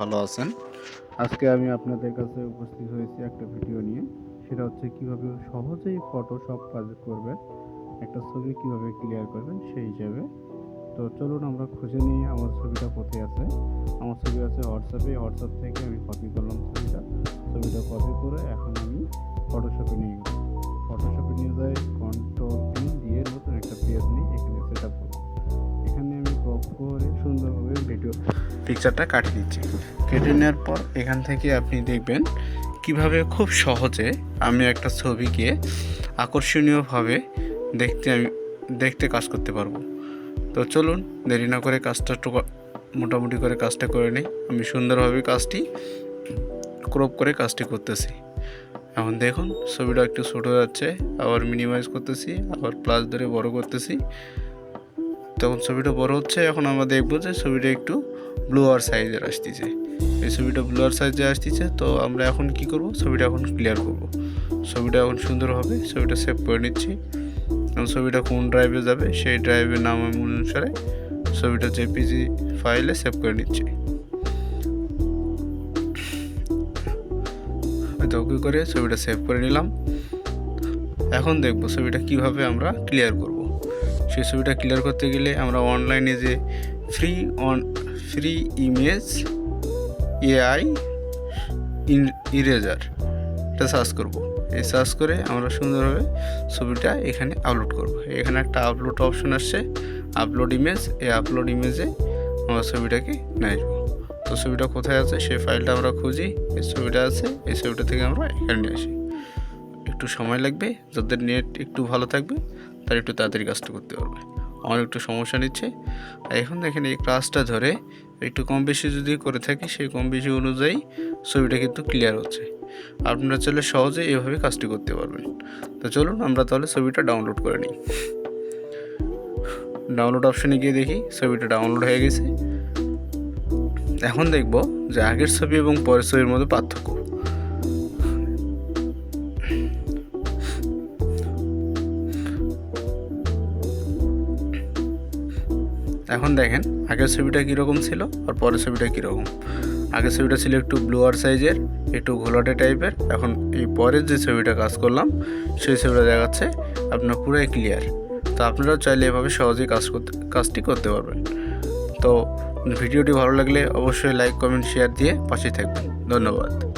ভালো আছেন? আজকে আমি আপনাদের কাছে উপস্থিত হয়েছি একটা ভিডিও নিয়ে। সেটা হচ্ছে কীভাবে সহজেই ফটোশপ কাজ করবেন, একটা ছবি কীভাবে ক্লিয়ার করবেন সেই হিসাবে। তো চলুন আমরা খুঁজে নিই আমার ছবিটা কোথায় আছে। আমার ছবি আছে হোয়াটসঅ্যাপে হোয়াটসঅ্যাপ থেকে আমি কপি করলাম ছবিটা। ছবিটা কপি করে এখন আমি ফটোশপে নিয়ে গেলাম। ফটোশপে নিয়ে যাই কন্ট্রোল পি দিয়ে নতুন একটা পেজ নিই এখানে সেট আপ এখানে আমি ক্রপ করে সুন্দরভাবে ভিডিও পিকচারটা কাটিয়ে দিচ্ছি। কেটে নেওয়ার পর এখান থেকে আপনি দেখবেন কীভাবে খুব সহজে আমি একটা ছবিকে আকর্ষণীয়ভাবে দেখতে আমি, দেখতে কাজ করতে পারব। তো চলুন দেরি না করে কাজটা মোটামুটি করে কাজটা করে নিই। আমি সুন্দরভাবে কাজটি, ক্রপ করে কাজটি করতেছি। এখন দেখুন, ছবিটা একটু ছোট যাচ্ছে, আবার মিনিমাইজ করতেছি, আবার প্লাস ধরে বড় করতেছি। তখন ছবিটা বড় হচ্ছে, এখন আমরা দেখব যে ছবিটা একটু ব্লুয়ার সাইজের আসতেছে। এই ছবিটা ব্লুয়ার সাইজে আসতেছে, তো আমরা এখন কি করব? ছবিটা এখন ক্লিয়ার করব। ছবিটা এখন সুন্দর হবে, ছবিটা সেভ করে নিচ্ছি। ছবিটা কোন ড্রাইভে যাবে, সেই ড্রাইভের নাম অনুসারে ছবিটা জেপিজি ফাইলে সেভ করে নিচ্ছি। হয়তো ওকে করে ছবিটা সেভ করে নিলাম। এখন দেখব ছবিটা কীভাবে আমরা ক্লিয়ার করব। সেই ছবিটা ক্লিয়ার করতে গেলে আমরা অনলাইনে যে free on free image AI eraser. এটা সার্চ করব। এই সার্চ করে আমরা সুন্দরভাবে ছবিটা এখানে আপলোড করব। এখানে একটা আপলোড অপশন আসছে। আপলোড ইমেজ এই আপলোড ইমেজে আমরা ছবিটাকে নিয়ে আসব তো ছবিটা কোথায় আছে? সেই ফাইলটা আমরা খুঁজি। এই ছবিটা আছে। এই ছবিটা থেকে আমরা এখানে নিয়ে আসি। একটু সময় লাগবে। যাদের নেট একটু ভালো থাকবে, তারা একটু তাড়াতাড়ি কাজটা করতে পারবে। আমার একটু সমস্যা নিচ্ছে। আর এখন দেখেন এই ক্লাসটা ধরে একটু কম বেশি যদি করে থাকি, সেই কম বেশি অনুযায়ী ছবিটা কিন্তু ক্লিয়ার হচ্ছে। আপনারা চাইলে সহজে এভাবে কাজটি করতে পারবেন। তো চলুন আমরা তাহলে ছবিটা ডাউনলোড করে নিই। ডাউনলোড অপশানে গিয়ে দেখি, ছবিটা ডাউনলোড হয়ে গেছে। এখন দেখব যে আগের ছবি এবং পরের ছবির মধ্যে পার্থক্য। এখন দেখেন, আগের ছবিটা কীরকম ছিল আর পরের ছবিটা কীরকম? আগের ছবিটা ছিল একটু ব্লুয়ার সাইজের একটু ঘোলাটে টাইপের এখন এই পরের যে ছবিটা কাজ করলাম, সেই ছবিটা দেখাচ্ছে আপনার পুরাই ক্লিয়ার তো আপনারাও চাইলে এভাবে সহজেই কাজ করতে, কাজটি করতে পারবেন। তো ভিডিওটি ভালো লাগলে অবশ্যই লাইক কমেন্ট শেয়ার দিয়ে পাশে থাকবেন। ধন্যবাদ।